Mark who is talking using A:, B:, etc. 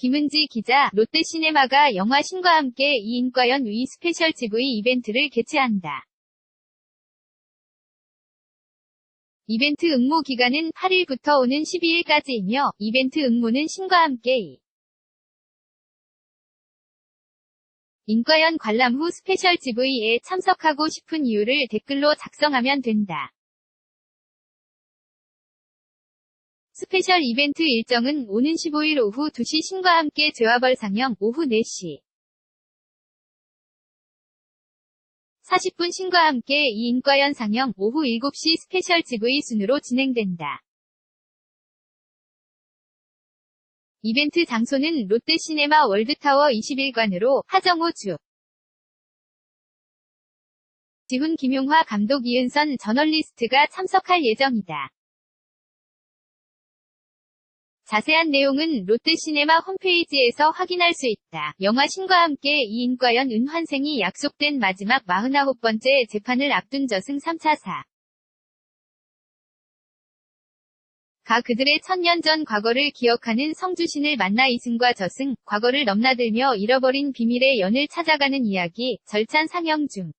A: 김은지 기자, 롯데시네마가 영화 신과 함께 이인과연 위 스페셜 GV 이벤트를 개최한다. 이벤트 응모 기간은 8일부터 오는 12일까지이며 이벤트 응모는 신과 함께 이 인과연 관람 후 스페셜 GV에 참석하고 싶은 이유를 댓글로 작성하면 된다. 스페셜 이벤트 일정은 오는 15일 오후 2시 신과 함께 죄와벌 상영 오후 4시 40분 신과 함께 이인과연 상영 오후 7시 스페셜 GV 순으로 진행된다. 이벤트 장소는 롯데시네마 월드타워 21관으로 하정우 주 지훈 김용화 감독 이은선 저널리스트가 참석할 예정이다. 자세한 내용은 롯데시네마 홈페이지에서 확인할 수 있다. 영화 신과 함께 이인과연 은환생이 약속된 마지막 49번째 재판을 앞둔 저승 3차사. 가 그들의 천년 전 과거를 기억하는 성주신을 만나 이승과 저승, 과거를 넘나들며 잃어버린 비밀의 연을 찾아가는 이야기, 절찬 상영 중.